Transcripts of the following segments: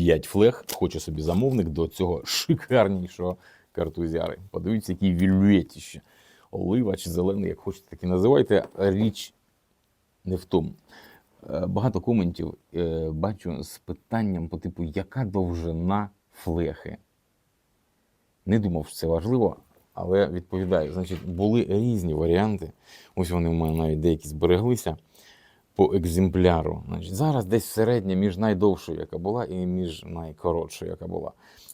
5 флег. Хоче собі замовник до цього шикарнішого картузяри. Подивіться, який вільветіще. Олива чи зелений, як хочете, так і називайте. Річ не в тому. Е, Багато коментів е, бачу з питанням по типу, яка довжина флехи? Не думав, що це важливо, але відповідаю. Значить, були різні варіанти. Ось вони в мене навіть деякі збереглися по екземпляру. Значить, зараз десь середня між найдовшою, яка була, і між найкоротшою, яка була.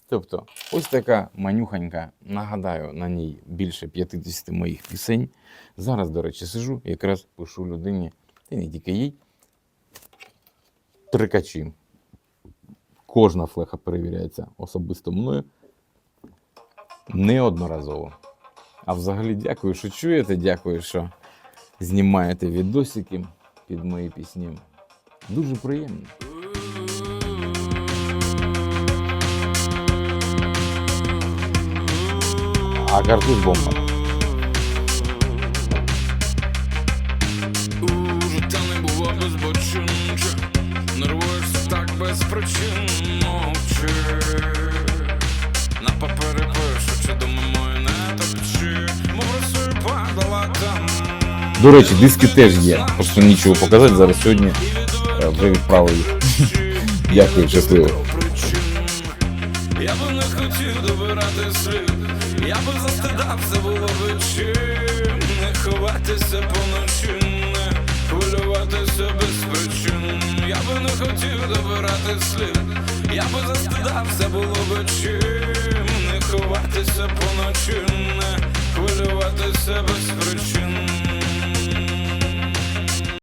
Тобто, ось така манюханька, нагадаю, на ній більше 50 моїх пісень. Зараз, до речі, сижу, якраз пишу людині, та не тільки їй, трикачі. Кожна флеха перевіряється особисто мною неодноразово. А взагалі дякую, що чуєте, дякую, що знімаєте відосики під мої пісні. Дуже приємно. А картуз бомба. Уже життя не було безбочинче, нервуєшся так без причин До речі, диски теж є. Просто нічого показати зараз сьогодні е, вже відправив їх. Дякую, щасливо. Я би не хотів добирати слід, я би застидався, було чим не ховатися поночі, не хвилюватися без причин. Я би не хотів добирати слід, я би застидався, було чим не ховатися поночі, не хвилюватися без причин.